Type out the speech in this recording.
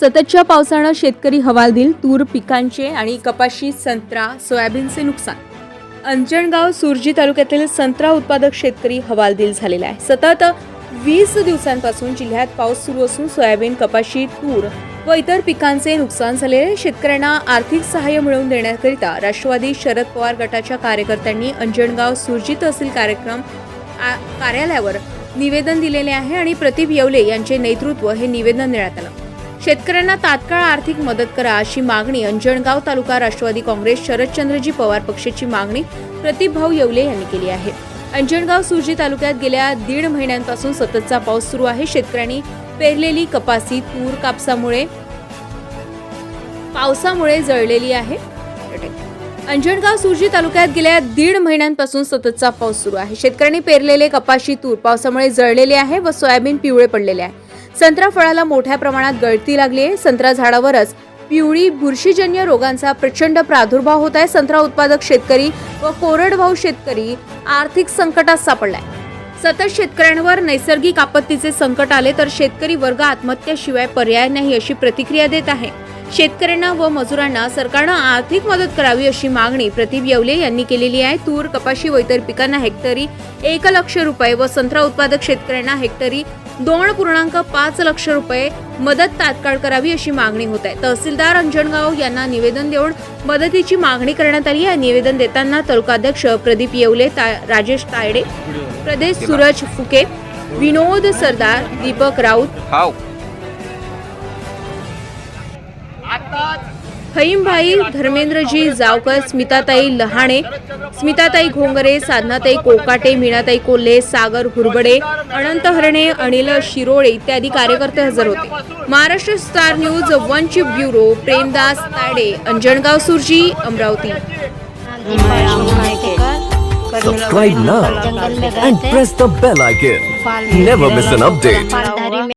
सततच्या पावसानं शेतकरी हवालदिल तूर पिकांचे आणि कपाशी संत्रा सोयाबीनचे नुकसान. अंजणगाव सुरजी तालुक्यातील संत्रा उत्पादक शेतकरी हवालदिल झालेला आहे. सतत वीस दिवसांपासून जिल्ह्यात पाऊस सुरू असून सोयाबीन कपाशी तूर व इतर पिकांचे नुकसान झालेले शेतकऱ्यांना आर्थिक सहाय्य मिळवून देण्याकरिता राष्ट्रवादी शरद पवार गटाच्या कार्यकर्त्यांनी अंजणगाव सुरजी तहसील कार्यक्रम आ- कार्यालयावर निवेदन दिलेले आहे आणि प्रदीप येवले यांचे नेतृत्व हे निवेदन देण्यात आलं. शेतकऱ्यांना तात्काळ आर्थिक मदत करा अशी मागणी अंजणगाव तालुका राष्ट्रवादी काँग्रेस शरदचंद्रजी पवार पक्षाची मागणी प्रतिभाऊ येवले यांनी केली आहे. अंजणगाव सुरजी तालुक्यात गेल्या दीड महिन्यांपासून सततचा पाऊस सुरू आहे. शेतकऱ्यांनी पेरलेली कपासी तूर कापसामुळे पावसामुळे जळलेली आहे. अंजणगाव सुरजी तालुक्यात गेल्या दीड महिन्यांपासून सततचा पाऊस सुरू आहे. शेतकऱ्यांनी पेरलेले कपाशी तूर पावसामुळे जळलेले आहे व सोयाबीन पिवळे पडलेले आहे. संत्रा फळाला मोठ्या प्रमाणात गळती लागली आहे. संत्रा झाडावरच पिवळी बुरशीजन्य रोगांचा प्रचंड प्रादुर्भाव होत आहे. संत्रा उत्पादक शेतकरी व कोरडभाऊ शेतकरी आर्थिक संकटात सापडलाय. सतत शेतकऱ्यांवर नैसर्गिक आपत्तीचे संकट आले तर शेतकरी वर्ग आत्महत्याशिवाय पर्याय नाही अशी प्रतिक्रिया देत आहे. शेतकऱ्यांना व मजुरांना सरकारनं आर्थिक मदत करावी अशी मागणी प्रदीप येवले यांनी केलेली आहे. तूर कपाशी व इतर पिकांना हेक्टरी एक लक्ष रुपये व संत्रा उत्पादक शेतकऱ्यांना हेक्टरी दोन पूर्णांक पाच लक्ष रुपये मदत तात्काळ करावी अशी मागणी होत आहे. तहसीलदार अंजणगाव यांना निवेदन देऊन मदतीची मागणी करण्यात आली आहे. निवेदन देताना तालुकाध्यक्ष प्रदीप येवले ता- राजेश तायडे प्रदेश सूरज फुके विनोद सरदार दीपक राऊत. हाव. फईमभाई धर्मेंद्रजी जावकर स्मिताताई लहाणे स्मिताताई घोंगरे साधनाताई कोकाटे मीनाताई कोल्हे सागर हुरबडे अनंत हरणे अनिल शिरोळे इत्यादी कार्यकर्ते हजर होते Maharashtra star news one chief bureau Premdas Tayde Anjangaon Surji Amravati Subscribe now and press the bell icon. Never miss an update.